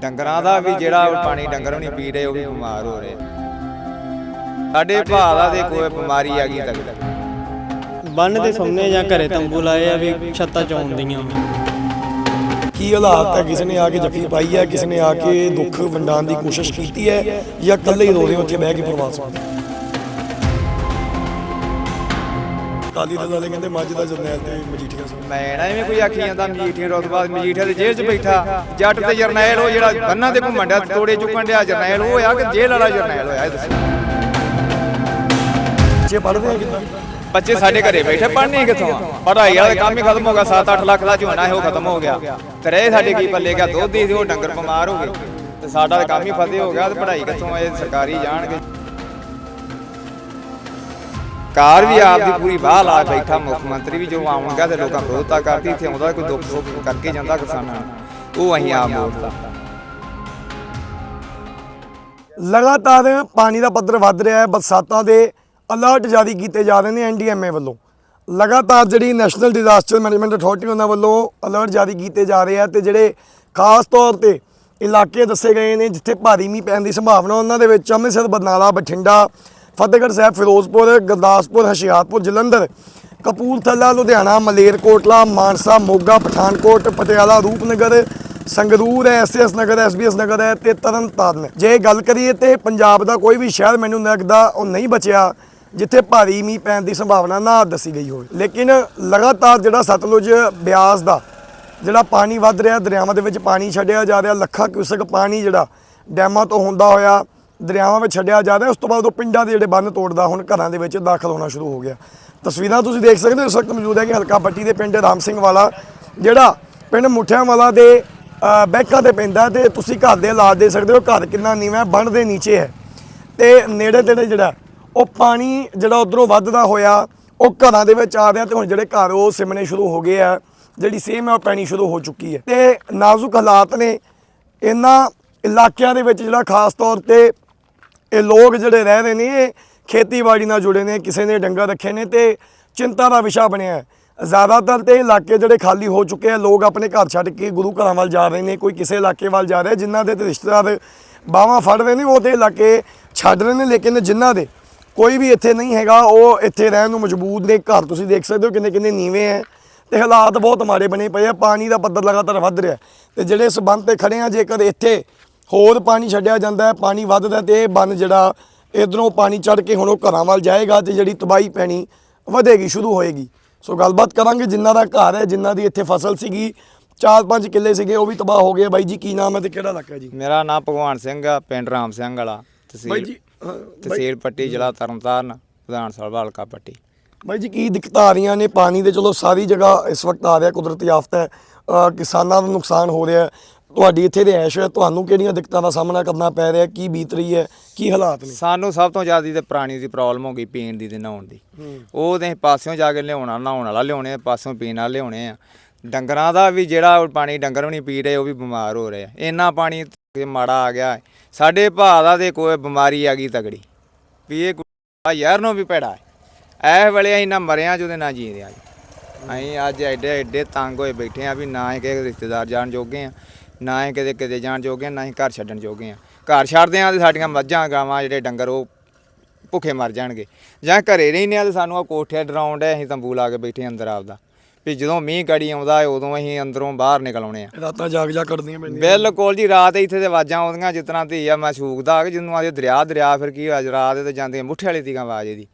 ਡੰਗਰਾਂ ਦਾ ਵੀ ਜਿਹੜਾ ਪਾਣੀ ਡੰਗਰ ਨਹੀਂ ਪੀ ਰਹੇ ਉਹ ਵੀ ਬਿਮਾਰ ਹੋ ਰਹੇ। ਸਾਡੇ ਭਾਅ ਦਾ ਕੋਈ ਬਿਮਾਰੀ ਆ ਗਈ ਤੱਕ। ਬੰਨ ਦੇ ਸਾਹਮਣੇ ਜਾਂ ਘਰੇ ਤੰਬੂ ਲਾਏ ਆ ਵੀ ਛੱਤਾਂ ਚੌਂਦੀਆਂ ਕੀ ਹਾਲਾਤ ਹੈ ਕਿਸੇ ਨੇ ਆ ਕੇ ਜੱਫੀ ਪਾਈ ਹੈ ਕਿਸੇ ਨੇ ਆ ਕੇ ਦੁੱਖ ਵੰਡਾਉਣ ਦੀ ਕੋਸ਼ਿਸ਼ ਕੀਤੀ ਹੈ ਜਾਂ ਇਕੱਲੇ ਹੀ ਰੋ ਰਹੇ ਉੱਥੇ ਬਹਿ ਕੇ ਪ੍ਰਵਾਸ ਹੋ? ਕਾਲੀ ਦਲ ਵਾਲੇ ਕਹਿੰਦੇ ਮੱਝ ਦਾ ਜਰਨੈਲ ਤੇ ਮਜੀਠੀਆ ਸਿੰਘ ਮੈਂ ਨਾ ਐਵੇਂ ਕੋਈ ਆਖੀ ਜਾਂਦਾ ਮਜੀਠੀਆ ਰੋਜ਼ ਬਾਅਦ ਮਜੀਠੀਆ ਦੇ ਜੇਲ੍ਹ 'ਚ ਬੈਠਾ। ਜੱਟ ਤੇ ਜਰਨੈਲ ਉਹ ਜਿਹੜਾ ਬੰਨਾਂ ਤੇ ਘੁੰਮਣ ਡਿਆ ਤੋੜੇ ਚੁੱਕਣ ਡਿਆ ਜਰਨੈਲ ਉਹ ਆ ਕਿ ਜੇਲ੍ਹ ਵਾਲਾ ਜਰਨੈਲ ਹੋਇਆ ਇਹ ਦੱਸੋ। ਬੱਚੇ ਪੜ੍ਹਦੇ ਆ ਕਿੱਦਾਂ? ਬੱਚੇ ਸਾਡੇ ਘਰੇ ਬੈਠੇ ਪੜ੍ਹਨੇ ਕਿੱਥੋਂ? ਆ ਪੜ੍ਹਾਈ ਵਾਲਾ ਕੰਮ ਹੀ ਖਤਮ ਹੋ ਗਿਆ 7-8 ਲੱਖ ਦਾ ਝੋਨਾ ਹੈ ਉਹ ਖਤਮ ਹੋ ਗਿਆ। ਤੇ ਰਹੇ ਸਾਡੇ ਕੀ ਪੱਲੇ ਗਿਆ ਦੁੱਧ ਹੀ ਉਹ ਡੰਗਰ ਬਿਮਾਰ ਹੋ ਗਏ। ਤੇ ਸਾਡਾ ਤਾਂ ਕੰਮ ਹੀ ਫਤਿਹ ਹੋ ਗਿਆ ਤੇ ਪੜ੍ਹਾਈ ਕਿੱਥੋਂ ਇਹ ਸਰਕਾਰੀ ਜਾਣਗੇ। ਕਾਰ ਵੀ ਆਪ ਦੀ ਪੂਰੀ ਬਾਹ ਲਾ ਬੈਠਾ ਮੁੱਖ ਮੰਤਰੀ ਵੀ ਜੋ ਆਉਂਗਾ ਤੇ ਲੋਕਾਂ ਵਿਰੋਧਤਾ ਕਰਦੀ ਇੱਥੇ ਆਉਂਦਾ ਕੋਈ ਦੁੱਖ ਸੁੱਖ ਕਰਕੇ ਜਾਂਦਾ ਕਿਸਾਨਾਂ ਨੂੰ? ਉਹ ਅਸੀਂ ਆਪ ਮੋੜਦਾ ਲਗਾਤਾਰ ਪਾਣੀ ਦਾ ਪੱਧਰ ਵੱਧ ਰਿਹਾ ਹੈ ਬਰਸਾਤਾਂ ਦੇ ਅਲਰਟ ਜਾਰੀ ਕੀਤੇ ਜਾ ਰਹੇ ਨੇ ਐਨਡੀਐਮਏ ਵੱਲੋਂ। ਲਗਾਤਾਰ ਜਿਹੜੀ ਨੈਸ਼ਨਲ ਡਿਜ਼ਾਸਟਰ ਮੈਨੇਜਮੈਂਟ ਅਥਾਰਟੀ ਉਹਨਾਂ ਵੱਲੋਂ ਅਲਰਟ ਜਾਰੀ ਕੀਤੇ ਜਾ ਰਹੇ ਆ ਤੇ ਜਿਹੜੇ ਖਾਸ ਤੌਰ ਤੇ ਇਲਾਕੇ ਦੱਸੇ ਗਏ ਨੇ ਜਿੱਥੇ ਭਾਰੀ ਮੀਂਹ ਪੈਣ ਦੀ ਸੰਭਾਵਨਾ ਉਹਨਾਂ ਦੇ ਵਿੱਚ ਅੰਮ੍ਰਿਤਸਰ ਬਰਨਾਲਾ ਬਠਿੰਡਾ ਫਤਿਹਗੜ੍ਹ ਸਾਹਿਬ, ਫਿਰੋਜ਼ਪੁਰ, ਗੁਰਦਾਸਪੁਰ, ਹੁਸ਼ਿਆਰਪੁਰ, ਜਲੰਧਰ, ਕਪੂਰਥਲਾ, ਲੁਧਿਆਣਾ, ਮਲੇਰਕੋਟਲਾ, ਮਾਨਸਾ, ਮੋਗਾ, ਪਠਾਨਕੋਟ, ਪਟਿਆਲਾ, ਰੂਪਨਗਰ, ਸੰਗਰੂਰ ਹੈ ਐਸਐਸ ਨਗਰ ਐਸਬੀਐਸ ਨਗਰ ਹੈ ਤੇ ਤਰਨਤਾਰਨ ਜੇ ਗੱਲ ਕਰੀਏ ਤੇ ਪੰਜਾਬ ਦਾ ਕੋਈ ਵੀ ਸ਼ਹਿਰ ਮੈਨੂੰ ਲੱਗਦਾ ਉਹ ਨਹੀਂ ਬਚਿਆ ਜਿੱਥੇ ਭਾਰੀ ਮੀਂਹ ਪੈਣ ਦੀ ਸੰਭਾਵਨਾ ਨਾ ਦੱਸੀ ਗਈ ਹੋਵੇ। ਲੇਕਿਨ ਲਗਾਤਾਰ ਜਿਹੜਾ ਸਤਲੁਜ ਬਿਆਸ ਦਾ ਜਿਹੜਾ ਪਾਣੀ ਵੱਧ ਰਿਹਾ, ਦਰਿਆਵਾਂ ਦੇ ਵਿੱਚ ਪਾਣੀ ਛੱਡਿਆ ਜਾ ਰਿਹਾ, ਲੱਖਾਂ ਕਿਊਸਕ ਪਾਣੀ ਜਿਹੜਾ ਡੈਮਾਂ ਤੋਂ ਹੁੰਦਾ ਹੋਇਆ ਦਰਿਆਵਾਂ ਵਿੱਚ ਛੱਡਿਆ ਜਾ ਰਿਹਾ ਉਸ ਤੋਂ ਬਾਅਦ ਉਹ ਪਿੰਡਾਂ ਦੇ ਜਿਹੜੇ ਬੰਨ ਤੋੜਦਾ ਹੁਣ ਘਰਾਂ ਦੇ ਵਿੱਚ ਦਾਖਲ ਹੋਣਾ ਸ਼ੁਰੂ ਹੋ ਗਿਆ। ਤਸਵੀਰਾਂ ਤੁਸੀਂ ਦੇਖ ਸਕਦੇ ਹੋ ਇਸ ਵਕਤ ਮੌਜੂਦ ਹੈ ਕਿ ਹਲਕਾ ਪੱਟੀ ਦੇ ਪਿੰਡ ਰਾਮ ਸਿੰਘ ਵਾਲਾ ਜਿਹੜਾ ਪਿੰਡ ਮੁੱਠਿਆਂ ਵਾਲਾ ਦੇ ਅ, ਬੈਕਾਂ ਤੇ ਪੈਂਦਾ ਹੈ ਤੇ ਤੁਸੀਂ ਘਰ ਦੇ ਹਾਲਾਤ ਦੇ ਸਕਦੇ ਹੋ ਘਰ ਕਿੰਨਾ ਨੀਵਾਂ ਹੈ ਬੰਨ ਦੇ ਨੀਚੇ ਹੈ। ਤੇ ਨੇੜੇ ਤੇੜੇ ਜਿਹੜਾ ਉਹ ਪਾਣੀ ਜਿਹੜਾ ਉਧਰੋਂ ਵੱਧਦਾ ਹੋਇਆ ਉਹ ਘਰਾਂ ਦੇ ਵਿੱਚ ਆ ਰਿਹਾ ਤੇ ਹੁਣ ਜਿਹੜੇ ਘਰ ਉਹ ਸਿਮਣੇ ਸ਼ੁਰੂ ਹੋ ਗਏ ਆ ਜਿਹੜੀ ਸੇਮ ਹੈ ਉਹ ਪੈਣੀ ਸ਼ੁਰੂ ਹੋ ਚੁੱਕੀ ਹੈ। ਤੇ ਨਾਜ਼ੁਕ ਹਾਲਾਤ ਨੇ ਇਹਨਾਂ ਇਲਾਕਿਆਂ ਦੇ ਵਿੱਚ ਜਿਹੜਾ ਖਾਸ ਤੌਰ ਤੇ ਇਹ ਲੋਕ ਜਿਹੜੇ ਰਹਿ ਰਹੇ ਨੇ, ਇਹ ਖੇਤੀਬਾੜੀ ਨਾਲ ਜੁੜੇ ਨੇ, ਕਿਸੇ ਨੇ ਡੰਗਰ ਰੱਖੇ ਨੇ ਤੇ ਚਿੰਤਾ ਦਾ ਵਿਸ਼ਾ ਬਣਿਆ ਹੈ ਜ਼ਿਆਦਾਤਰ ਤੇ ਇਲਾਕੇ ਜਿਹੜੇ ਖਾਲੀ ਹੋ ਚੁੱਕੇ ਆ, ਲੋਕ ਆਪਣੇ ਘਰ ਛੱਡ ਕੇ ਗੁਰੂ ਘਰਾਂ ਵੱਲ ਜਾ ਰਹੇ ਨੇ, ਕੋਈ ਕਿਸੇ ਇਲਾਕੇ ਵੱਲ ਜਾ ਰਿਹਾ, ਜਿਨ੍ਹਾਂ ਦੇ ਤੇ ਰਿਸ਼ਤੇਦਾਰ ਬਾਹਾਂ ਫੜ ਰਹੇ ਨੇ, ਉਹ ਤੇ ਇਲਾਕੇ ਛੱਡ ਰਹੇ ਨੇ, ਲੇਕਿਨ ਜਿਨ੍ਹਾਂ ਦੇ ਕੋਈ ਵੀ ਇੱਥੇ ਨਹੀਂ ਹੈਗਾ, ਉਹ ਇੱਥੇ ਰਹਿਣ ਨੂੰ ਮਜਬੂਰ ਨੇ ਘਰ ਤੁਸੀਂ ਦੇਖ ਸਕਦੇ ਹੋ ਕਿੰਨੇ ਕਿੰਨੇ ਨੀਵੇਂ ਹੈ ਤੇ ਹਾਲਾਤ ਬਹੁਤ ਮਾੜੇ ਬਣੇ ਪਏ ਆ, ਪਾਣੀ ਦਾ ਪੱਧਰ ਲਗਾਤਾਰ ਵੱਧ ਰਿਹਾ ਹੈ। ਤੇ ਜਿਹੜੇ ਇਸ ਤੇ ਖੜੇ ਆ, ਜੇਕਰ ਇੱਥੇ ਹੋਰ ਪਾਣੀ ਛੱਡਿਆ ਜਾਂਦਾ ਹੈ ਪਾਣੀ ਵੱਧਦਾ ਤੇ ਇਹ ਬੰਨ ਜਿਹੜਾ ਇਧਰੋਂ ਪਾਣੀ ਚੜ ਕੇ ਹੁਣ ਉਹ ਘਰਾਂ ਵੱਲ ਜਾਏਗਾ ਤੇ ਜਿਹੜੀ ਤਬਾਹੀ ਪੈਣੀ ਵਧੇਗੀ ਸ਼ੁਰੂ ਹੋਏਗੀ। ਸੋ ਗੱਲਬਾਤ ਕਰਾਂਗੇ ਜਿਨ੍ਹਾਂ ਦਾ ਘਰ ਹੈ ਜਿਨ੍ਹਾਂ ਦੀ ਇੱਥੇ ਫਸਲ ਸੀਗੀ 4-5 ਕਿੱਲੇ ਸੀਗੇ ਉਹ ਵੀ ਤਬਾਹ ਹੋ ਗਏ ਬਾਈ ਜੀ ਕੀ ਨਾਮ ਹੈ ਤੇ ਕਿਹੜਾ ਇਲਾਕਾ ਹੈ ਜੀ? ਮੇਰਾ ਨਾਮ ਭਗਵਾਨ ਸਿੰਘ ਆ ਪਿੰਡ ਰਾਮ ਸਿੰਘ ਵਾਲਾ ਬਾਈ ਤਹਿਸੀਲ ਜੀ ਬਾਈ- ਤਹਿਸੀਲ ਪੱਟੀ ਜ਼ਿਲ੍ਹਾ ਤਰਨਤਾਰਨ ਵਿਧਾਨ ਸਭਾ ਹਲਕਾ ਪੱਟੀ। ਬਾਈ ਜੀ ਕੀ ਦਿੱਕਤਾਂ ਆ ਰਹੀਆਂ ਨੇ? ਪਾਣੀ ਦੇ ਚਲੋ ਸਾਰੀ ਜਗ੍ਹਾ ਇਸ ਵਕਤ ਆ ਰਿਹਾ ਕੁਦਰਤੀ ਆਫਤ ਹੈ। ਕਿਸਾਨਾਂ ਦਾ ਨੁਕਸਾਨ ਹੋ ਰਿਹਾ ਹੈ। ਤੁਹਾਡੀ ਇੱਥੇ ਰਿਹਾਇਸ਼ ਹੈ ਤੁਹਾਨੂੰ ਕਿਹੜੀਆਂ ਦਿੱਕਤਾਂ ਦਾ ਸਾਹਮਣਾ ਕਰਨਾ ਪੈ ਰਿਹਾ ਕੀ ਬੀਤ ਰਹੀ ਹੈ ਕੀ ਹਾਲਾਤ ਨੇ? ਸਾਨੂੰ ਸਭ ਤੋਂ ਜ਼ਿਆਦਾ ਤੇ ਪਾਣੀ ਦੀ ਪ੍ਰੋਬਲਮ ਹੋ ਗਈ ਪੀਣ ਦੀ ਤੇ ਨਹਾਉਣ ਦੀ। ਉਹ ਤੇ ਪਾਸਿਓਂ ਜਾ ਕੇ ਲਿਆਉਣਾ ਨਹਾਉਣ ਵਾਲਾ ਲਿਆਉਣੇ ਆ ਪਾਸਿਓਂ ਪੀਣ ਵਾਲਾ ਲਿਆਉਣੇ ਆ। ਡੰਗਰਾਂ ਦਾ ਵੀ ਜਿਹੜਾ ਪਾਣੀ ਡੰਗਰ ਵੀ ਨਹੀਂ ਪੀ ਰਹੇ ਉਹ ਵੀ ਬਿਮਾਰ ਹੋ ਰਹੇ ਆ। ਇੰਨਾ ਪਾਣੀ ਮਾੜਾ ਆ ਗਿਆ। ਸਾਡੇ ਭਾਅ ਦਾ ਤੇ ਕੋਈ ਬਿਮਾਰੀ ਆ ਗਈ ਤਗੜੀ। ਵੀ ਇਹ ਯਾਰ ਨੂੰ ਵੀ ਹੈ। ਇਹ ਵੇਲੇ ਅਸੀਂ ਨਾ ਮਰਿਆ ਜਿਹਦੇ ਨਾ ਜੀਂਦੇ ਆ ਅਸੀਂ ਅੱਜ ਐਡੇ ਐਡੇ ਤੰਗ ਹੋਏ ਬੈਠੇ ਆ ਵੀ ਨਾ ਹੀ ਕਿਸੇ ਰਿਸ਼ਤੇਦਾਰ ਜਾਣ ਜੋਗੇ ਆ। ਨਾ ਹੀ ਕਿਤੇ ਕਿਤੇ ਜਾਣ ਜੋਗੇ ਨਾ ਹੀ ਘਰ ਛੱਡਣ ਜੋਗੇ ਆ। ਘਰ ਛੱਡਦੇ ਆ ਤੇ ਸਾਡੀਆਂ ਮੱਝਾਂ ਗਾਵਾਂ ਜਿਹੜੇ ਡੰਗਰ ਉਹ ਭੁੱਖੇ ਮਰ ਜਾਣਗੇ। ਜਾਂ ਘਰੇ ਰਹਿੰਦੇ ਆ ਤੇ ਸਾਨੂੰ ਆ ਕੋਠੇ ਡਰਾਉਣ ਦੇ ਅਸੀਂ ਤੰਬੂ ਲਾ ਕੇ ਬੈਠੇ ਅੰਦਰ ਆਪਦਾ। ਵੀ ਜਦੋਂ ਮੀਂਹ ਗੜੀ ਆਉਂਦਾ ਹੈ, ਉਦੋਂ ਅਸੀਂ ਅੰਦਰੋਂ ਬਾਹਰ ਨਿਕਲ ਆਉਣੇ ਆ। ਰਾਤਾਂ ਜਾਗ ਜਾ ਕਰਦੀਆਂ ਪੈਂਦੀਆਂ। ਬਿਲਕੁਲ ਜੀ ਰਾਤ ਇੱਥੇ ਤੇ ਆਵਾਜ਼ਾਂ ਆਉਂਦੀਆਂ ਜਿਸ ਤਰ੍ਹਾਂ ਧੀ ਆ ਮੈਂ ਛੂਕਦਾ ਕਿ ਜਦੋਂ ਆਦੇ ਦਰਿਆ ਦਰਿਆ ਫਿਰ ਕੀ ਹੋਇਆ ਰਾਤ ਤੇ ਜਾਂਦੀਆਂ ਮੁੱਠੇ ਵਾਲੀ ਦੀ ਆਵਾਜ਼ ਇਹਦੀ।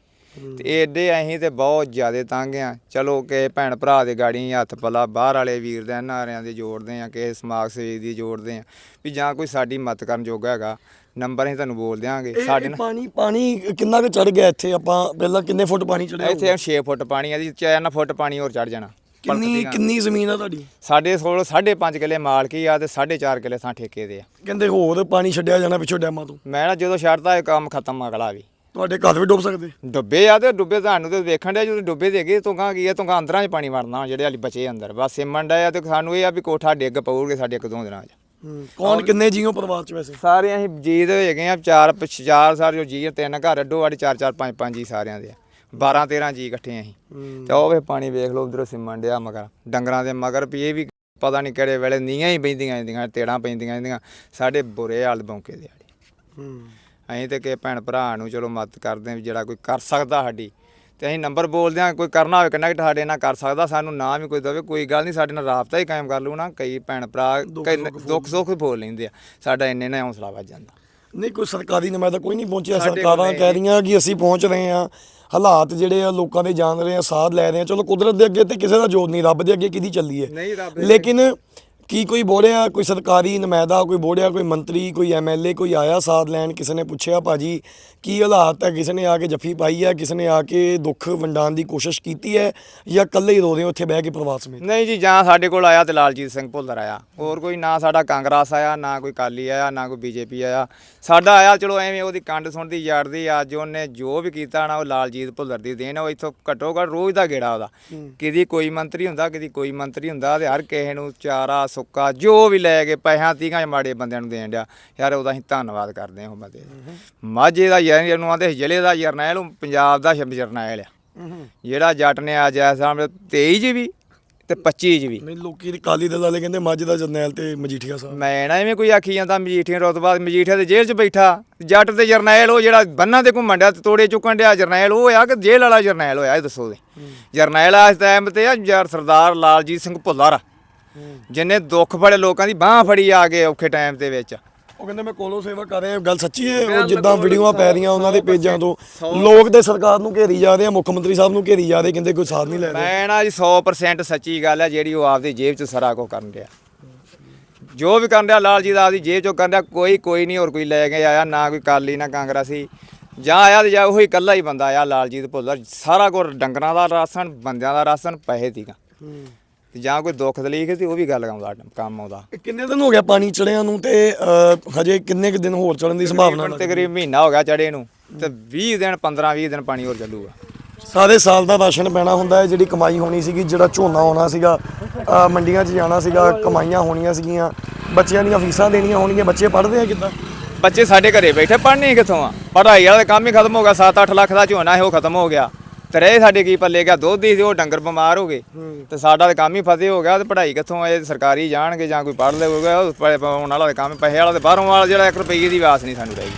ਤੇ ਏਡੇ ਅਸੀਂ ਤੇ ਬਹੁਤ ਜ਼ਿਆਦਾ ਤੰਗ ਆ। ਚਲੋ ਕਿ ਭੈਣ ਭਰਾ ਦੇ ਗਾੜੀ ਹੱਥ ਪੱਲਾ ਬਾਹਰ ਵਾਲੇ ਵੀਰ ਦੇ ਨਾਰਿਆਂ ਦੇ ਜੋੜਦੇ ਆ ਕਿ ਸਮਾਗ ਸੇਵੀ ਦੀ ਜੋੜਦੇ ਆ। ਵੀ ਜਾਂ ਕੋਈ ਸਾਡੀ ਮਦਦ ਕਰਨ ਜੋਗਾ ਹੈਗਾ ਨੰਬਰ ਅਸੀਂ ਤੁਹਾਨੂੰ ਬੋਲ ਦਿਆਂਗੇ। ਸਾਡੇ ਨਾਲ ਪਾਣੀ ਪਾਣੀ ਕਿੰਨਾ ਕੁ ਚੜ ਗਿਆ ਇੱਥੇ? ਆਪਾਂ ਪਹਿਲਾਂ ਕਿੰਨੇ ਫੁੱਟ ਪਾਣੀ ਚੜਿਆ ਇੱਥੇ 6 ਫੁੱਟ ਪਾਣੀ ਆ ਜੀ 4 ਫੁੱਟ ਪਾਣੀ ਹੋਰ ਚੜ ਜਾਣਾ। ਕਿੰਨੀ ਕਿੰਨੀ ਜ਼ਮੀਨ ਆ ਤੁਹਾਡੀ? ਸਾਡੇ ਕੋਲ 5.5 ਕਿੱਲੇ ਮਾਲਕੀ ਆ ਤੇ 4.5 ਕਿੱਲੇ ਥਾਂ ਠੇਕੇ ਦੇ ਆ। ਕਹਿੰਦੇ ਹੋਰ ਪਾਣੀ ਛੱਡਿਆ ਜਾਣਾ ਪਿੱਛੋਂ ਡੈਮਾਂ ਤੋਂ। ਮੈਂ ਨਾ ਜਦੋਂ ਛੱਡਦਾ ਇਹ ਕੰਮ ਖਤਮ ਅਗਲਾ ਵੀ। ਤੁਹਾਡੇ ਘਰ ਵੀ ਡੁੱਬ ਸਕਦੇ। ਡੁੱਬੇ ਆ ਤੇ ਡੁੱਬੇ ਤੁਹਾਨੂੰ ਤੇ ਵੇਖਣ ਡਿਆ ਜਦੋਂ ਡੁੱਬੇ ਦੇ ਗਏ ਤੁੰਗਾ ਕੀ ਆ ਤੁੰਗਾ ਅੰਦਰਾਂ 'ਚ ਪਾਣੀ ਵੜਨਾ ਜਿਹੜੇ ਹਾਲੀ ਬਚੇ ਅੰਦਰ। ਬਸ ਸਿਮਣ ਡਿਆ ਤੇ ਸਾਨੂੰ ਇਹ ਆ ਵੀ ਕੋਠਾ ਡਿੱਗ ਪਊਗੇ ਸਾਡੇ ਇੱਕ ਦੋ ਦਿਨਾਂ 'ਚ। ਹੂੰ ਕੌਣ ਕਿੰਨੇ ਜੀਓ ਪਰਿਵਾਰ ਚ ਵੈਸੇ? ਸਾਰੇ ਅਸੀਂ ਜੀਦ ਹੈਗੇ ਆ ਚਾਰ ਪ- ਚਾਰ ਸਾਰੇ ਜੋ ਜੀ ਆ, ਤਿੰਨ ਘਰ ਅੱਡੋ ਵਾਲੀ ਚਾਰ ਚਾਰ ਪੰਜ ਪੰਜ ਜੀ ਸਾਰਿਆਂ ਦੇ ਆ। 12 13 ਜੀ ਇਕੱਠੇ ਅਸੀਂ। ਹੂੰ। ਤੇ ਉਹ ਵੇ ਪਾਣੀ ਵੇਖ ਲਓ ਉਧਰੋਂ ਸਿਮਣ ਡਿਆ ਮਗਰ। ਡੰਗਰਾਂ ਦੇ ਮਗਰ ਵੀ ਇਹ ਵੀ ਪਤਾ ਨਹੀਂ ਕਿਹੜੇ ਵੇਲੇ ਨੀਆਂ ਹੀ ਪੈਂਦੀਆਂ ਜਾਂਦੀਆਂ ਤੇੜਾਂ ਪੈਂਦੀਆਂ ਜਾਂਦੀਆਂ ਸਾਡੇ ਬੁਰੇ ਹਾਲ ਬੌਂਕੇ ਦੇ ਆੜੀ ਹੂੰ। ਅਸੀਂ ਤੇ ਕਿ ਭੈਣ ਭਰਾ ਨੂੰ ਚਲੋ ਮਦਦ ਕਰਦੇ ਹਾਂ ਵੀ ਜਿਹੜਾ ਕੋਈ ਕਰ ਸਕਦਾ ਸਾਡੀ। ਤੇ ਅਸੀਂ ਨੰਬਰ ਬੋਲਦੇ ਹਾਂ ਕੋਈ ਕਰਨਾ ਹੋਵੇ ਕਨੈਕਟ ਸਾਡੇ ਨਾਲ ਕਰ ਸਕਦਾ ਸਾਨੂੰ ਨਾ ਵੀ ਕੋਈ ਦਵੇ ਕੋਈ ਗੱਲ ਨਹੀਂ ਸਾਡੇ ਨਾਲ ਰਾਬਤਾ ਹੀ ਕਾਇਮ ਕਰ ਲੂ ਨਾ ਕਈ ਭੈਣ ਭਰਾ ਕਈ ਦੁੱਖ ਸੁੱਖ ਬੋਲ ਲੈਂਦੇ ਆ। ਸਾਡਾ ਇੰਨੇ ਨਾਲ ਹੌਸਲਾ ਵੱਜ ਜਾਂਦਾ। ਨਹੀਂ ਕੋਈ ਸਰਕਾਰੀ ਨੁਮਾਇੰਦਾ ਕੋਈ ਨਹੀਂ ਪਹੁੰਚਿਆ ਸਰਕਾਰਾਂ ਕਹਿ ਰਹੀਆਂ ਕਿ ਅਸੀਂ ਪਹੁੰਚ ਰਹੇ ਹਾਂ ਹਾਲਾਤ ਜਿਹੜੇ ਆ ਲੋਕਾਂ ਦੇ ਜਾਣ ਰਹੇ ਆ ਸਾਥ ਲੈ ਰਹੇ ਆ ਚਲੋ ਕੁਦਰਤ ਦੇ ਅੱਗੇ ਤੇ ਕਿਸੇ ਦਾ ਜੋਰ ਨਹੀਂ ਰੱਬ ਦੇ ਅੱਗੇ ਕਿਹਦੀ ਚੱਲੀ ਹੈ। ਲੇਕਿਨ ਕੀ ਕੋਈ ਬੋਲਿਆ, ਕੋਈ ਸਰਕਾਰੀ ਨੁਮਾਇੰਦਾ, ਕੋਈ ਬੋੜਿਆ ਕੋਈ ਮੰਤਰੀ, ਕੋਈ ਐਮਐਲਏ ਕੋਈ ਆਇਆ ਸਾਥ ਲੈਣ, ਕਿਸੇ ਨੇ ਪੁੱਛਿਆ ਭਾਜੀ ਕੀ ਹਾਲਾਤ ਹੈ, ਕਿਸੇ ਨੇ ਆ ਕੇ ਜੱਫੀ ਪਾਈ ਹੈ, ਕਿਸੇ ਨੇ ਆ ਕੇ ਦੁੱਖ ਵੰਡਾਉਣ ਦੀ ਕੋਸ਼ਿਸ਼ ਕੀਤੀ ਹੈ ਜਾਂ ਇਕੱਲੇ ਹੀ ਰੋ ਹੋ ਉੱਥੇ ਬਹਿ ਕੇ ਪ੍ਰਵਾਸ ਸਮੇਤ? ਨਹੀਂ ਜੀ, ਜਾਂ ਸਾਡੇ ਕੋਲ ਆਇਆ ਤੇ ਲਾਲਜੀਤ ਸਿੰਘ ਭੁੱਲਰ ਆਇਆ। ਹੋਰ ਕੋਈ ਨਾ ਸਾਡਾ ਕਾਂਗਰਸ ਆਇਆ, ਨਾ ਕੋਈ ਕਾਲੀ ਆਇਆ, ਨਾ ਕੋਈ ਬੀਜੇਪੀ ਆਇਆ। ਸਾਡਾ ਆਇਆ ਚਲੋ ਐਵੇਂ ਉਹਦੀ ਕੰਡ ਸੁਣਦੀ ਯਾਰਦੀ ਅੱਜ ਉਹਨੇ ਜੋ ਵੀ ਕੀਤਾ ਨਾ ਉਹ ਲਾਲਜੀਤ ਭੁੱਲਰ ਦੀ ਦੇਣ ਆ, ਉਹ ਇੱਥੋਂ ਘੱਟੋ ਘੱਟ ਰੋਜ਼ ਦਾ ਗੇੜਾ ਉਹਦਾ। ਕਿਦੀ ਕੋਈ ਮੰਤਰੀ ਹੁੰਦਾ ਕਿਦੀ ਕੋਈ ਮੰਤਰੀ ਹੁੰਦਾ ਤੇ ਹਰ ਕਿਸੇ ਨੂੰ ਚਾਰਾ ਸੁੱਕਾ ਜੋ ਵੀ ਲੈ ਕੇ ਪੈਸਿਆਂ ਤੀਆਂ ਮਾੜੇ ਬੰਦਿਆਂ ਨੂੰ ਦੇਣ ਡਿਆ। ਯਾਰ ਉਹਦਾ ਅਸੀਂ ਧੰਨਵਾਦ ਕਰਦੇ ਹਾਂ ਉਹ ਬੰਦੇ ਮਾਝੇ ਦਾ ਯਾਰ ਇਹਨੂੰ ਆਂਦੇ ਜ਼ਿਲ੍ਹੇ ਦਾ ਜਰਨੈਲ ਪੰਜਾਬ ਦਾ ਸ਼ਬ ਜਰਨੈਲ ਆ। ਜਿਹੜਾ ਜੱਟ ਨੇ ਅੱਜ ਇਸ ਸਾਹਮਣੇ 23 ਚ ਵੀ। ਤੇ 25 ਚ ਵੀ। ਨਹੀਂ ਲੋਕੀ ਦੀ ਕਾਲੀ ਦਲ ਵਾਲੇ ਕਹਿੰਦੇ ਮੱਝ ਦਾ ਜਰਨੈਲ ਤੇ ਮਜੀਠੀਆ ਸਾਹਿਬ। ਮੈਂ ਨਾ ਐਵੇਂ ਕੋਈ ਆਖੀ ਜਾਂਦਾ ਮਜੀਠੀਆਂ ਰੋਤਬਾਦ ਮਜੀਠੀਆ ਦੇ ਜੇਲ੍ਹ 'ਚ ਬੈਠਾ। ਜੱਟ ਤੇ ਜਰਨੈਲ ਉਹ ਜਿਹੜਾ ਬੰਨਾਂ ਤੇ ਘੁੰਮਣ ਡਿਆ ਤੇ ਤੋੜੇ ਚੁੱਕਣ ਡਿਆ ਜਰਨੈਲ ਉਹ ਆ ਕਿ ਜੇਲ੍ਹ ਵਾਲਾ ਜਰਨੈਲ ਹੋਇਆ ਇਹ ਦੱਸੋ ਦੇ ਜਰਨੈਲ ਆ ਇਸ ਟਾਈਮ ਤੇ ਆ ਜਰ ਸਰਦਾਰ ਲਾਲਜੀਤ ਸਿੰਘ ਭੁੱਲਰ। ਜਿਨੇ ਦੁੱਖ ਫੜੇ ਲੋਕਾਂ ਦੀ ਬਾਹ ਫੜੀ ਆ ਕੇ ਔਖੇ ਟਾਈਮ ਦੇ ਵਿੱਚ। ਉਹ ਕਹਿੰਦੇ ਮੈਂ ਕੋਲੋਂ ਸੇਵਾ ਕਰ ਰਿਹਾ ਗੱਲ ਸੱਚੀ ਹੈ ਉਹ ਜਿੱਦਾਂ ਵੀਡੀਓਆਂ ਪੈ ਰਹੀਆਂ ਉਹਨਾਂ ਦੇ ਪੇਜਾਂ ਤੋਂ ਲੋਕ ਤੇ ਸਰਕਾਰ ਨੂੰ ਘੇਰੀ ਜਾ ਰਹੇ ਆ ਮੁੱਖ ਮੰਤਰੀ ਸਾਹਿਬ ਨੂੰ ਘੇਰੀ ਜਾ ਰਹੇ ਕਹਿੰਦੇ ਕੋਈ ਸਾਥ ਨਹੀਂ ਲੈ ਰਿਹਾ। ਮੈਂ ਨਾ ਜੀ 100% ਸੱਚੀ ਗੱਲ ਹੈ ਜਿਹੜੀ ਉਹ ਆਪਦੀ ਜੇਬ 'ਚ ਸਾਰਾ ਕੁਝ ਕਰਨ ਡਿਆ। ਜੋ ਵੀ ਕਰਨ ਡਿਆ ਲਾਲ ਜੀ ਦਾ ਆਪਦੀ ਜੇਬ 'ਚੋਂ ਕਰਨ ਡਿਆ ਕੋਈ ਕੋਈ ਨਹੀਂ ਹੋਰ ਕੋਈ ਲੈ ਕੇ ਆਇਆ ਨਾ ਕੋਈ ਕਾਲੀ ਨਾ ਕਾਂਗਰਸੀ। ਜਾਂ ਆਇਆ ਤੇ ਜਾਂ ਉਹੀ ਇਕੱਲਾ ਹੀ ਬੰਦਾ ਆਇਆ ਲਾਲਜੀਤ ਭੁੱਲਰ ਸਾਰਾ ਕੁਝ ਡੰਗਰਾਂ ਦਾ ਰਾਸ਼ਨ ਬੰਦਿਆਂ ਦਾ ਰਾਸ਼ਨ ਪੈਸੇ ਦੀਗਾ ਤੇ ਜਾਂ ਕੋਈ ਦੁੱਖ ਤਕਲੀਫ ਸੀ ਉਹ ਵੀ ਗੱਲ ਆਉਂਦਾ ਕੰਮ ਆਉਂਦਾ। ਕਿੰਨੇ ਦਿਨ ਹੋ ਗਿਆ ਪਾਣੀ ਚੜਿਆਂ ਨੂੰ ਤੇ ਅਹ, ਹਜੇ ਕਿੰਨੇ ਕੁ ਦਿਨ ਹੋਰ ਚੜਨ ਦੀ ਸੰਭਾਵਨਾ ਤਕਰੀਬਨ ਲੱਗਦੀ? ਤਕਰੀਬਨ ਮਹੀਨਾ ਹੋ ਗਿਆ ਚੜੇ ਨੂੰ ਤੇ 20 ਦਿਨ 15 20 ਦਿਨ ਪਾਣੀ ਹੋਰ ਚੱਲੂਗਾ। ਸਾਰੇ ਸਾਲ ਦਾ ਰਾਸ਼ਨ ਪੈਣਾ ਹੁੰਦਾ ਹੈ ਜਿਹੜੀ ਕਮਾਈ ਹੋਣੀ ਸੀਗੀ ਜਿਹੜਾ ਝੋਨਾ ਹੋਣਾ ਸੀਗਾ ਅਹ, ਮੰਡੀਆਂ 'ਚ ਜਾਣਾ ਸੀਗਾ ਕਮਾਈਆਂ ਹੋਣੀਆਂ ਸੀਗੀਆਂ ਬੱਚਿਆਂ ਦੀਆਂ ਫੀਸਾਂ ਦੇਣੀਆਂ ਹੋਣਗੀਆਂ ਬੱਚੇ ਪੜ੍ਹਦੇ ਆ ਕਿੱਦਾਂ? ਬੱਚੇ ਸਾਡੇ ਘਰੇ ਬੈਠੇ ਪੜ੍ਹਨੇ ਕਿੱਥੋਂ ਆ? ਪੜ੍ਹਾਈ ਵਾਲਾ ਤਾਂ ਕੰਮ ਹੀ ਖਤਮ ਹੋ ਗਿਆ 7-8 ਲੱਖ ਦਾ ਝੋਨਾ ਹੈ ਉਹ ਖਤਮ ਹੋ ਗਿਆ। ਤੇ ਰਹੇ ਸਾਡੇ ਕੀ ਪੱਲੇ ਗਿਆ ਦੁੱਧ ਹੀ ਸੀ ਉਹ ਡੰਗਰ ਬਿਮਾਰ ਹੋ ਗਏ। ਤੇ ਸਾਡਾ ਤਾਂ ਕੰਮ ਹੀ ਫਤਿਹ ਹੋ ਗਿਆ ਤੇ ਪੜ੍ਹਾਈ ਕਿੱਥੋਂ ਇਹ ਸਰਕਾਰੀ ਜਾਣਗੇ ਜਾਂ ਕੋਈ ਪੜ੍ਹ ਲੇਗਾ ਉਹ ਪਾਉਣ ਵਾਲਾ ਤਾਂ ਕੰਮ ਪੈਸੇ ਵਾਲਾ ਤੇ ਬਾਹਰੋਂ ਵਾਲਾ ਜਿਹੜਾ 1 ਰੁਪਏ ਦੀ ਆਸ ਨਹੀਂ ਸਾਨੂੰ ਰਹੀ।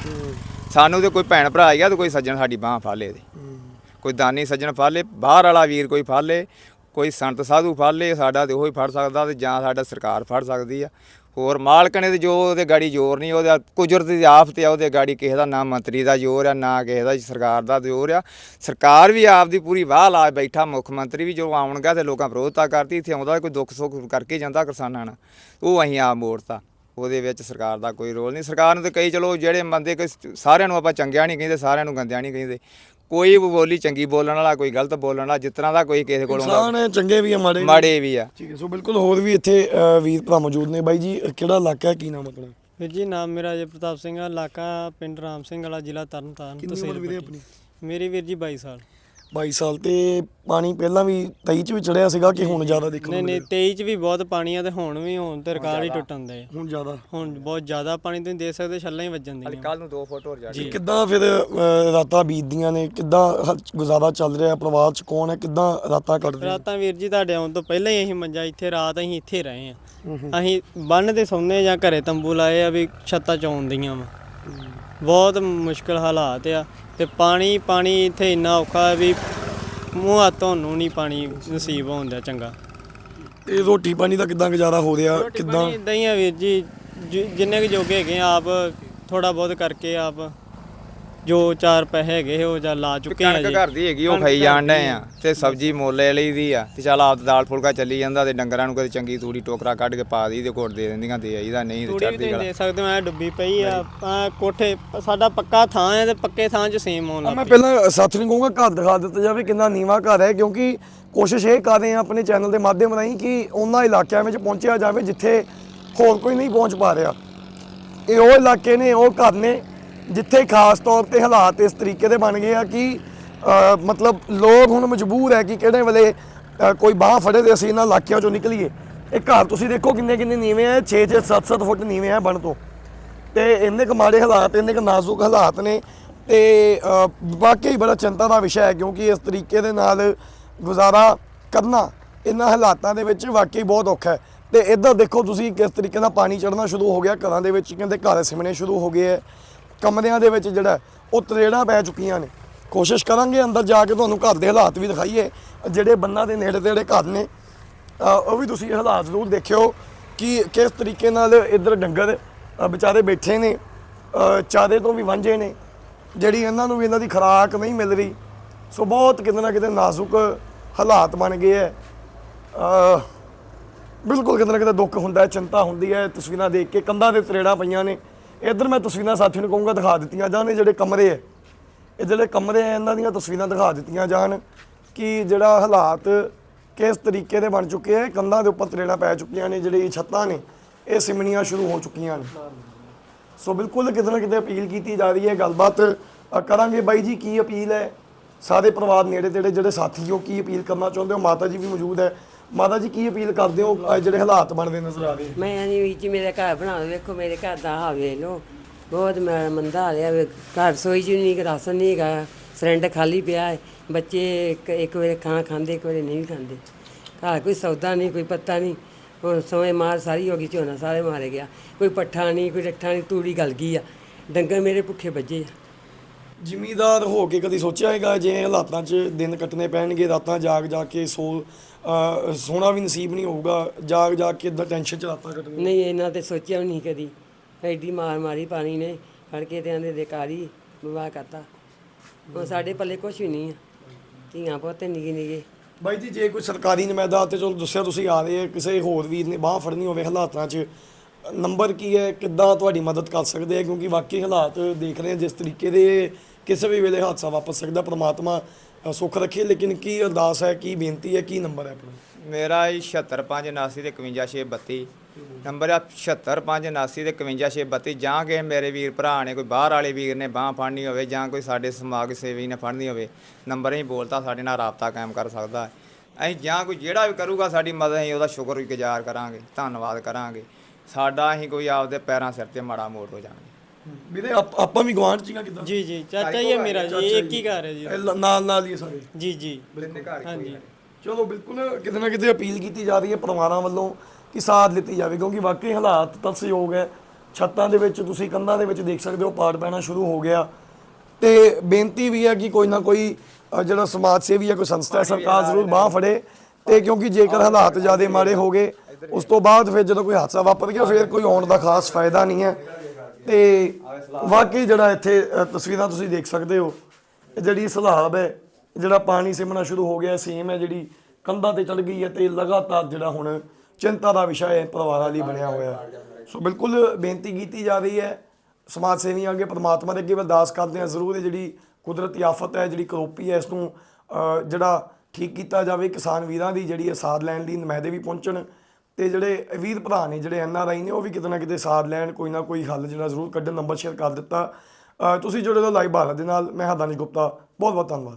ਸਾਨੂੰ ਤੇ ਕੋਈ ਭੈਣ ਭਰਾ ਆਇਆ ਤੇ ਕੋਈ ਸੱਜਣ ਸਾਡੀ ਬਾਹ ਫਾਲੇ ਦੇ। ਕੋਈ ਦਾਨੀ ਸੱਜਣ ਫਾਲੇ ਬਾਹਰ ਵਾਲਾ ਵੀਰ ਕੋਈ ਫਾਲੇ ਕੋਈ ਸੰਤ ਸਾਧੂ ਫਾਲੇ ਸਾਡਾ ਤੇ ਉਹੀ ਫੜ ਸਕਦਾ ਤੇ ਜਾਂ ਸਾਡਾ ਸਰਕਾਰ ਫੜ ਸਕਦੀ ਆ। ਹੋਰ ਮਾਲਕ ਨੇ ਤੇ ਜੋ ਉਹਦੇ ਗਾੜੀ ਜ਼ੋਰ ਨਹੀਂ, ਉਹਦਾ ਕੁਦਰਤ ਦੀ ਆਫਤ ਆ, ਉਹਦੇ ਗਾੜੀ ਕਿਸੇ ਦਾ ਨਾ ਮੰਤਰੀ ਦਾ ਜ਼ੋਰ ਆ, ਨਾ ਕਿਸੇ ਦਾ ਸਰਕਾਰ ਦਾ ਜ਼ੋਰ ਆ। ਸਰਕਾਰ ਵੀ ਆਪ ਦੀ ਪੂਰੀ ਵਾਹ ਲਾ ਬੈਠਾ, ਮੁੱਖ ਮੰਤਰੀ ਵੀ ਜੋ ਆਉਣਗਾ ਤੇ ਲੋਕਾਂ ਵਿਰੋਧਤਾ ਕਰਤੀ, ਇੱਥੇ ਆਉਂਦਾ ਕੋਈ ਦੁੱਖ ਸੁੱਖ ਕਰਕੇ ਜਾਂਦਾ ਕਿਸਾਨਾਂ ਨਾਲ। ਉਹ ਅਸੀਂ ਆਪ ਮੋੜਤਾ, ਉਹਦੇ ਵਿੱਚ ਸਰਕਾਰ ਦਾ ਕੋਈ ਰੋਲ ਨਹੀਂ। ਸਰਕਾਰ ਨੂੰ ਤੇ ਕਈ ਚਲੋ ਜਿਹੜੇ ਬੰਦੇ ਕੋਈ ਸਾਰਿਆਂ ਨੂੰ ਆਪਾਂ ਚੰਗਿਆ ਨਹੀਂ ਕਹਿੰਦੇ, ਸਾਰਿਆਂ ਨੂੰ ਗੰਦਿਆ ਨਹੀਂ ਕਹਿੰਦੇ। ਕੋਈ ਵੀ ਬੋਲੀ ਚੰਗੀ ਬੋਲਣ ਵਾਲਾ ਕੋਈ ਗਲਤ ਬੋਲਣ ਵਾਲਾ ਜਿਸ ਤਰ੍ਹਾਂ ਦਾ ਕੋਈ ਕਿਸੇ ਕੋਲੋਂ ਇਨਸਾਨ ਹੈ ਚੰਗੇ ਵੀ ਆ ਮਾੜੇ ਵੀ ਆ। ਮਾੜੇ ਵੀ ਆ। ਠੀਕ ਹੈ ਸੋ ਬਿਲਕੁਲ ਹੋਰ ਵੀ ਇੱਥੇ ਵੀਰ ਭਰਾ ਮੌਜੂਦ ਨੇ। ਬਾਈ ਜੀ ਕਿਹੜਾ ਇਲਾਕਾ ਹੈ? ਕੀ ਨਾਮ ਆਪਣਾ? ਵੀਰ ਜੀ ਨਾਮ ਮੇਰਾ ਅਜੇ ਪ੍ਰਤਾਪ ਸਿੰਘ ਆ। ਇਲਾਕਾ ਪਿੰਡ ਰਾਮ ਸਿੰਘ ਵਾਲਾ ਜ਼ਿਲ੍ਹਾ ਤਰਨਤਾਰਨ ਕਿੰਨੀ ਉਮਰ ਵੀਰੇ ਆਪਣੀ? ਮੇਰੀ ਵੀਰ ਜੀ 22 ਸਾਲ। 22 ਸਾਲ ਤੇ ਪਾਣੀ ਪਹਿਲਾਂ ਵੀ 23 ਚ ਵੀ ਚੜਿਆ ਸੀਗਾ ਕਿ ਹੁਣ ਜ਼ਿਆਦਾ ਦੇਖਣ ਨਹੀਂ ਨੂੰ ਨਹੀਂ 23 ਚ ਵੀ ਬਹੁਤ ਪਾਣੀ ਆ ਤੇ ਹੁਣ ਵੀ ਹੁਣ ਤੇ ਰਿਕਾਰਡ ਹੀ ਟੁੱਟਣ ਦੇ ਹੁਣ ਜ਼ਿਆਦਾ। ਹੁਣ ਬਹੁਤ ਜ਼ਿਆਦਾ ਪਾਣੀ ਤੁਸੀਂ ਦੇਖ ਸਕਦੇ ਛੱਲਾਂ ਹੀ ਵੱਜਣ ਦੀਆਂ। ਕੱਲ ਨੂੰ 2 ਫੁੱਟ ਹੋਰ ਜੀ ਕਿੱਦਾਂ ਫਿਰ ਅਹ, ਰਾਤਾਂ ਬੀਤਦੀਆਂ ਨੇ? ਕਿੱਦਾਂ ਹ- ਗੁਜ਼ਾਰਾ ਚੱਲ ਰਿਹਾ? ਪਰਿਵਾਰ ਚ ਕੌਣ ਹੈ? ਕਿੱਦਾਂ ਰਾਤਾਂ ਕੱਢਦੇ ਨੇ? ਰਾਤਾਂ ਵੀਰ ਜੀ ਤੁਹਾਡੇ ਆਉਣ ਤੋਂ ਪਹਿਲਾਂ ਹੀ ਅਸੀਂ ਮੰਜਾ ਇੱਥੇ ਰਾਤ ਅਸੀਂ ਇੱਥੇ ਰਹੇ ਆ ਅਸੀਂ ਬੰਨ ਤੇ ਸੌਂਦੇ ਜਾਂ ਘਰੇ ਤੰਬੂ ਲਾਏ ਆ ਵੀ ਛੱਤਾਂ ਚੋਂ ਦੀਆਂ ਵਾ। ਬਹੁਤ ਮੁਸ਼ਕਲ ਹਾਲਾਤ ਆ ਤੇ ਪਾਣੀ ਪਾਣੀ ਇੱਥੇ ਇੰਨਾ ਔਖਾ ਵੀ ਮੂੰਹ ਹੱਥ ਧੋਣ ਨੂੰ ਨਹੀਂ ਪਾਣੀ ਨਸੀਬ ਹੁੰਦਾ ਚੰਗਾ। ਤੇ ਰੋਟੀ ਪਾਣੀ ਦਾ ਕਿੱਦਾਂ ਗੁਜ਼ਾਰਾ ਹੋ ਰਿਹਾ? ਕਿੱਦਾਂ? ਇਦਾਂ ਹੀ ਆ ਵੀਰ ਜੀ ਜਿ- ਜਿੰਨੇ ਕੁ ਜੋਗੇ ਹੈਗੇ ਆ, ਆਪ ਥੋੜਾ ਬਹੁਤ ਕਰਕੇ ਆਪ ਜੋ ਚਾਰ ਪੈਸੇ ਹੈਗੇ ਉਹ ਜਾਂ ਲਾ ਚੁੱਕੇ ਆ ਕਣਕ ਜੀ। ਘਰ ਦੀ ਹੈਗੀ ਉਹ ਖਾਈ ਜਾਣ ਡਏ ਆ ਤੇ ਸਬਜ਼ੀ ਮੋਲੇ ਲਈ ਦੀ ਆ ਤੇ ਚੱਲ ਆਪ ਦਾਲ ਫੁਲਕਾ ਚੱਲੀ ਜਾਂਦਾ ਤੇ ਡੰਗਰਾਂ ਨੂੰ ਕਦੇ ਚੰਗੀ ਤੂੜੀ ਟੋਕਰਾ ਕੱਢ ਕੇ ਪਾ ਦੀ ਤੇ ਘੋਟ ਦੇ ਦਿੰਦੀਆਂ ਦੇ ਆਈਦਾ ਨਹੀਂ ਤੇ ਚੜਦੀ ਗਲਾ ਦੇ ਸਕਦੇ ਐ ਡੁੱਬੀ ਪਈ ਆ। ਆਹ ਕੋਠੇ ਸਾਡਾ ਪੱਕਾ ਥਾਂ ਹੈ ਤੇ ਪੱਕੇ ਥਾਂ 'ਚ ਸੇਮ ਆ ਲੱਗ ਮੈਂ ਪਹਿਲਾਂ ਸਾਥੀ ਨੂੰ ਕਹੂੰਗਾ ਘਰ ਦਿਖਾ ਦਿੱਤਾ ਜਾਵੇ ਕਿੰਨਾ ਨੀਵਾ ਘਰ ਹੈ ਕਿਉਂਕਿ ਕੋਸ਼ਿਸ਼ ਇਹ ਕਰ ਰਹੇ ਹਾਂ ਆਪਣੇ ਚੈਨਲ ਦੇ ਮਾਧਿਅਮ ਰਾਹੀਂ ਕਿ ਉਹਨਾਂ ਇਲਾਕਿਆਂ ਵਿੱਚ ਪਹੁੰਚਿਆ ਜਾਵੇ ਜਿੱਥੇ ਹੋਰ ਕੋਈ ਨਹੀਂ ਪਹੁੰਚ ਪਾ ਰਿਹਾ। ਇਹ ਉਹ ਇਲਾਕੇ ਨੇ ਉਹ ਘਰ ਨੇ ਜਿੱਥੇ ਖਾਸ ਤੌਰ ਤੇ ਹਾਲਾਤ ਇਸ ਤਰੀਕੇ ਦੇ ਬਣ ਗਏ ਆ ਕਿ ਮਤਲਬ ਲੋਕ ਹੁਣ ਮਜਬੂਰ ਹੈ ਕਿ ਕਿਹੜੇ ਵੇਲੇ ਕੋਈ ਬਾਹ ਫੜੇ ਤੇ ਅਸੀਂ ਇਹਨਾਂ ਇਲਾਕਿਆਂ ਚੋਂ ਨਿਕਲੀਏ। ਇਹ ਘਰ ਤੁਸੀਂ ਦੇਖੋ ਕਿੰਨੇ ਕਿੰਨੇ ਨੀਵੇਂ ਆ 6 6 7 7 ਫੁੱਟ ਨੀਵੇਂ ਆ ਬਣ ਤੋਂ। ਤੇ ਇੰਨੇ ਕੁ ਮਾੜੇ ਹਾਲਾਤ, ਇੰਨੇ ਕੁ ਨਾਜ਼ੁਕ ਹਾਲਾਤ ਨੇ ਤੇ ਵਾਕਈ ਬੜਾ ਚਿੰਤਾ ਦਾ ਵਿਸ਼ਾ ਹੈ ਕਿਉਂਕਿ ਇਸ ਤਰੀਕੇ ਦੇ ਨਾਲ ਗੁਜ਼ਾਰਾ ਕਰਨਾ ਇਹਨਾਂ ਹਾਲਾਤਾਂ ਦੇ ਵਿੱਚ ਵਾਕਈ ਬਹੁਤ ਔਖਾ ਹੈ। ਤੇ ਇੱਧਰ ਦੇਖੋ ਤੁਸੀਂ ਕਿਸ ਤਰੀਕੇ ਨਾਲ ਪਾਣੀ ਚੜਨਾ ਸ਼ੁਰੂ ਹੋ ਗਿਆ, ਘਰਾਂ ਦੇ ਵਿੱਚ ਕਹਿੰਦੇ ਘਰ ਸਿਮਣੇ ਸ਼ੁਰੂ ਹੋ ਗਏ ਹੈ। ਕਮਰਿਆਂ ਦੇ ਵਿੱਚ ਜਿਹੜਾ ਉਹ ਤਰੇੜਾਂ ਪੈ ਚੁੱਕੀਆਂ ਨੇ। ਕੋਸ਼ਿਸ਼ ਕਰਾਂਗੇ ਅੰਦਰ ਜਾ ਕੇ ਤੁਹਾਨੂੰ ਘਰ ਦੇ ਹਾਲਾਤ ਵੀ ਦਿਖਾਈਏ। ਜਿਹੜੇ ਬੰਨਾਂ ਦੇ ਨੇੜੇ ਤੇੜੇ ਘਰ ਨੇ ਉਹ ਵੀ ਤੁਸੀਂ ਹਾਲਾਤ ਜ਼ਰੂਰ ਦੇਖਿਓ ਕਿ ਕਿਸ ਤਰੀਕੇ ਨਾਲ ਇੱਧਰ ਡੰਗਰ ਵਿਚਾਰੇ ਬੈਠੇ ਨੇ ਅ, ਚਾਰੇ ਤੋਂ ਵੀ ਵਾਂਝੇ ਨੇ। ਜਿਹੜੀ ਇਹਨਾਂ ਨੂੰ ਵੀ ਇਹਨਾਂ ਦੀ ਖੁਰਾਕ ਨਹੀਂ ਮਿਲ ਰਹੀ। ਸੋ ਬਹੁਤ ਕਿਤੇ ਨਾ ਕਿਤੇ ਨਾਜ਼ੁਕ ਹਾਲਾਤ ਬਣ ਗਏ ਹੈ ਬਿਲਕੁਲ ਕਿਤੇ ਨਾ ਕਿਤੇ ਦੁੱਖ ਹੁੰਦਾ ਹੈ ਚਿੰਤਾ ਹੁੰਦੀ ਹੈ ਤਸਵੀਰਾਂ ਦੇਖ ਕੇ ਕੰਧਾਂ ਦੇ ਤਰੇੜਾਂ ਪਈਆਂ ਨੇ। ਇੱਧਰ ਮੈਂ ਤਸਵੀਰਾਂ ਸਾਥੀ ਨੂੰ ਕਹੂੰਗਾ ਦਿਖਾ ਦਿੱਤੀਆਂ ਜਾਣ, ਇਹ ਜਿਹੜੇ ਕਮਰੇ ਹੈ ਇਹ ਜਿਹੜੇ ਕਮਰੇ ਹੈ ਇਹਨਾਂ ਦੀਆਂ ਤਸਵੀਰਾਂ ਦਿਖਾ ਦਿੱਤੀਆਂ ਜਾਣ ਕਿ ਜਿਹੜਾ ਹਾਲਾਤ ਕਿਸ ਤਰੀਕੇ ਦੇ ਬਣ ਚੁੱਕੇ ਹੈ ਕੰਧਾਂ ਦੇ ਉੱਪਰ ਤਰੇੜਾਂ ਪੈ ਚੁੱਕੀਆਂ ਨੇ, ਜਿਹੜੀ ਛੱਤਾਂ ਨੇ, ਇਹ ਸਿਮਣੀਆਂ ਸ਼ੁਰੂ ਹੋ ਚੁੱਕੀਆਂ ਨੇ। ਸੋ ਬਿਲਕੁਲ ਕਿਤੇ ਨਾ ਕਿਤੇ ਅਪੀਲ ਕੀਤੀ ਜਾ ਰਹੀ ਹੈ ਗੱਲਬਾਤ ਕਰਾਂਗੇ ਬਾਈ ਜੀ, ਕੀ ਅਪੀਲ ਹੈ ਸਾਰੇ ਪਰਿਵਾਰ ਨੇੜੇ ਤੇੜੇ ਜਿਹੜੇ ਸਾਥੀ ਹੋ, ਕੀ ਅਪੀਲ ਕਰਨਾ ਚਾਹੁੰਦੇ ਹੋ? ਮਾਤਾ ਜੀ ਵੀ ਮੌਜੂਦ ਹੈ ਮਾਤਾ ਜੀ ਕੀ ਅਪੀਲ ਕਰਦੇ ਹੋ? ਅ, ਜਿਹੜੇ ਹਾਲਾਤ ਬਣਦੇ ਨਜ਼ਰ ਆ ਰਹੇ? ਮੈਂ ਨਹੀਂ ਵਿੱਚ ਮੇਰੇ ਘਰ ਬਣਾ ਦਿਓ, ਵੇਖੋ ਮੇਰੇ ਘਰ ਦਾ ਹਾਲ ਵੇਖ ਲਓ। ਬਹੁਤ ਮੈਂ ਮੰਦਾ ਹਾਲਿਆ ਘਰ ਸੋਈ ਚ ਨਹੀਂ ਰਾਸ਼ਨ ਨਹੀਂ ਹੈਗਾ ਸਿਲੰਡਰ ਖਾਲੀ ਪਿਆ ਹੈ। ਬੱਚੇ ਇੱਕ ਇੱਕ ਵੇਲੇ ਖਾਣਾ ਖਾਂਦੇ ਇੱਕ ਵੇਲੇ ਨਹੀਂ ਖਾਂਦੇ। ਘਰ ਕੋਈ ਸੌਦਾ ਨਹੀਂ ਕੋਈ ਪੱਤਾ ਨਹੀਂ ਹੁਣ ਸੋਏ ਮਾਰ ਸਾਰੀ ਹੋ ਗਈ ਝੋਨਾ ਸਾਰੇ ਮਾਰੇ ਗਿਆ। ਕੋਈ ਪੱਠਾ ਨਹੀਂ ਕੋਈ ਰੱਠਾ ਨਹੀਂ ਤੂੜੀ ਗਲ ਗਈ ਆ। ਡੰਗਰ ਮੇਰੇ ਭੁੱਖੇ ਵੱਜੇ ਆ। ਜ਼ਿਮੀਦਾਰ ਹੋ ਕੇ ਕਦੀ ਸੋਚਿਆ ਹੈਗਾ ਜੇ ਹਾਲਾਤਾਂ 'ਚ ਦਿਨ ਕੱਟਣੇ ਪੈਣਗੇ ਰਾਤਾਂ ਜਾਗ ਜਾ ਕੇ ਸੋ ਸੋਣਾ ਵੀ ਨਸੀਬ ਨਹੀਂ ਹੋਊਗਾ ਜਾਗ ਜਾ ਕੇ ਇਦਾਂ ਟੈਨਸ਼ਨ 'ਚ ਰਾਤਾਂ ਕੱਟਣੀਆਂ। ਨਹੀਂ ਇਹਨਾਂ ਤੇ ਸੋਚਿਆ ਵੀ ਨਹੀਂ ਕਦੀ। ਐਡੀ ਮਾਰ ਮਾਰੀ ਪਾਣੀ ਨੇ ਫੜ ਕੇ ਤੇ ਆਂਦੇ ਦੇ ਕਾਰੀ ਵਿਵਾਹ ਕਰਤਾ। ਹੁਣ ਸਾਡੇ ਪੱਲੇ ਕੁਝ ਵੀ ਨਹੀਂ ਆ। ਧੀਆਂ ਪੁੱਤੇ ਨਿੱਕੇ ਨਿੱਕੇ। ਬਾਈ ਜੀ ਜੇ ਕੋਈ ਸਰਕਾਰੀ ਨੁਮਾਇੰਦਾ ਤੇ ਚਲੋ ਦੱਸਿਆ ਤੁਸੀਂ ਆ ਰਹੇ ਕਿਸੇ ਹੋਰ ਵੀਰ ਨੇ ਬਾਹ ਫੜਨੀ ਹੋਵੇ ਹਾਲਾਤਾਂ 'ਚ ਨੰਬਰ ਕੀ ਹੈ? ਕਿੱਦਾਂ ਤੁਹਾਡੀ ਮਦਦ ਕਰ ਸਕਦੇ ਆ ਕਿਉਂਕਿ ਵਾਕਈ ਹਾਲਾਤ ਦੇਖ ਰਹੇ ਹਾਂ ਜਿਸ ਤਰੀਕੇ ਦੇ ਕਿਸੇ ਵੀ ਵੇਲੇ ਹਾਦਸਾ ਵਾਪਰ ਸਕਦਾ, ਪ੍ਰਮਾਤਮਾ ਸੁੱਖ ਰੱਖੇ। ਲੇਕਿਨ ਕੀ ਅਰਦਾਸ ਹੈ, ਕੀ ਬੇਨਤੀ ਹੈ, ਕੀ ਨੰਬਰ ਹੈ ਆਪਣਾ? ਮੇਰਾ 76579 ਤੇ 51632 ਨੰਬਰ ਆ 76579 ਤੇ 51632 ਜਾਂ ਕਿ ਮੇਰੇ ਵੀਰ ਭਰਾ ਨੇ, ਕੋਈ ਬਾਹਰ ਵਾਲੇ ਵੀਰ ਨੇ ਬਾਹ ਫੜਨੀ ਹੋਵੇ ਜਾਂ ਕੋਈ ਸਾਡੇ ਸਮਾਜ ਸੇਵੀ ਨੇ ਫੜਨੀ ਹੋਵੇ, ਨੰਬਰ ਹੀ ਬੋਲਤਾ ਸਾਡੇ ਨਾਲ ਰਾਬਤਾ ਕਾਇਮ ਕਰ ਸਕਦਾ। ਹੈ ਅਸੀਂ ਜਾਂ ਕੋਈ ਜਿਹੜਾ ਵੀ ਕਰੂਗਾ ਸਾਡੀ ਮਦਦ, ਅਸੀਂ ਉਹਦਾ ਸ਼ੁਕਰਗੁਜ਼ਾਰ ਕਰਾਂਗੇ, ਧੰਨਵਾਦ ਕਰਾਂਗੇ। ਸਾਡਾ ਅਸੀਂ ਕੋਈ ਆਪਦੇ ਪੈਰਾਂ ਸਿਰ ਤੇ ਮਾੜਾ ਮੋੜ ਹੋ ਜਾਵਾਂਗੇ। ਵੀਰੇ ਆਪ- ਆਪਾਂ ਵੀ ਗਵਾਂਢ ਚੀਗਾ ਕਿਦਾਂ? ਜੀ ਜੀ ਚਾਚਾ ਹੀ ਹੈ ਮੇਰਾ ਜੀ ਇੱਕ ਹੀ ਘਰ ਹੈ ਜੀ। ਨਾਲ ਨਾਲ ਹੀ ਇਹ ਸਾਰੇ। ਜੀ ਜੀ। ਹਾਂਜੀ। ਚਲੋ ਬਿਲਕੁਲ ਕਿਤੇ ਨਾ ਕਿਤੇ ਅਪੀਲ ਕੀਤੀ ਜਾ ਰਹੀ ਹੈ ਪਰਿਵਾਰਾਂ ਵੱਲੋਂ ਕਿ ਸਾਥ ਲਿੱਤੀ ਜਾਵੇ ਕਿਉਂਕਿ ਵਾਕਈ ਹਾਲਾਤ ਤਰਸਯੋਗ ਹੈ। ਛੱਤਾਂ ਦੇ ਵਿੱਚ ਤੁਸੀਂ ਕੰਧਾਂ ਦੇ ਵਿੱਚ ਦੇਖ ਸਕਦੇ ਹੋ ਪਾੜ ਪੈਣਾ ਸ਼ੁਰੂ ਹੋ ਗਿਆ। ਤੇ ਬੇਨਤੀ ਵੀ ਹੈ ਕਿ ਕੋਈ ਨਾ ਕੋਈ ਅ, ਜਿਹੜਾ ਸਮਾਜ ਸੇਵੀ ਹੈ ਕੋਈ ਸੰਸਥਾ ਹੈ ਸਰਕਾਰ ਜ਼ਰੂਰ ਬਾਹ ਫੜੇ। ਤੇ ਕਿਉਂਕਿ ਜੇਕਰ ਹਾਲਾਤ ਜ਼ਿਆਦਾ ਮਾੜੇ ਹੋ ਗਏ ਉਸ ਤੋਂ ਬਾਅਦ ਫਿਰ ਜਦੋਂ ਕੋਈ ਹਾਦਸਾ ਵਾਪਰ ਗਿਆ ਫਿਰ ਕੋਈ ਆਉਣ ਦਾ ਖਾਸ ਫਾਇਦਾ ਨਹੀਂ ਹੈ ਤੇ ਵਾਕਈ ਜਿਹੜਾ ਇੱਥੇ ਅ, ਤਸਵੀਰਾਂ ਤੁਸੀਂ ਦੇਖ ਸਕਦੇ ਹੋ ਇਹ ਜਿਹੜੀ ਸਲਾਬ ਹੈ ਜਿਹੜਾ ਪਾਣੀ ਸਿਮਣਾ ਸ਼ੁਰੂ ਹੋ ਗਿਆ ਸੇਮ ਹੈ ਜਿਹੜੀ ਕੰਧਾਂ ਤੇ ਚੜ ਗਈ ਹੈ ਤੇ ਲਗਾਤਾਰ ਜਿਹੜਾ ਹੁਣ ਚਿੰਤਾ ਦਾ ਵਿਸ਼ਾ ਹੈ ਪਰਿਵਾਰਾਂ ਲਈ ਬਣਿਆ ਹੋਇਆ ਹੈ। ਸੋ ਬਿਲਕੁਲ ਬੇਨਤੀ ਕੀਤੀ ਜਾ ਰਹੀ ਹੈ ਸਮਾਜ ਸੇਵੀਆਂ ਅੱਗੇ ਪਰਮਾਤਮਾ ਦੇ ਅੱਗੇ ਅਰਦਾਸ ਕਰਦੇ ਹਾਂ ਜ਼ਰੂਰ ਇਹ ਜਿਹੜੀ ਕੁਦਰਤੀ ਆਫਤ ਹੈ ਜਿਹੜੀ ਕਰੋਪੀ ਹੈ ਇਸ ਨੂੰ ਅ, ਜਿਹੜਾ ਠੀਕ ਕੀਤਾ ਜਾਵੇ ਕਿਸਾਨ ਵੀਰਾਂ ਦੀ ਜਿਹੜੀ ਹੈ ਸਾਥ ਲੈਣ ਲਈ ਨੁਮਾਇੰਦੇ ਵੀ ਪਹੁੰਚਣ ਤੇ ਜਿਹੜੇ ਵੀਰ ਭਰਾ ਨੇ, ਜਿਹੜੇ ਐਨ ਆਰ ਆਈ ਨੇ, ਉਹ ਵੀ ਕਿਤੇ ਨਾ ਕਿਤੇ ਸਾਥ ਲੈਣ, ਕੋਈ ਨਾ ਕੋਈ ਹੱਲ ਜਿਹੜਾ ਜ਼ਰੂਰ ਕੱਢਣ ਨੰਬਰ ਸ਼ੇਅਰ ਕਰ ਦਿੱਤਾ। ਤੁਸੀਂ ਜੁੜੇ ਰਹੋ ਲਾਈਵ ਭਾਰਤ ਦੇ ਨਾਲ, ਮੈਂ ਹਰਦਾਨੀ ਗੁਪਤਾ। ਬਹੁਤ ਬਹੁਤ ਧੰਨਵਾਦ।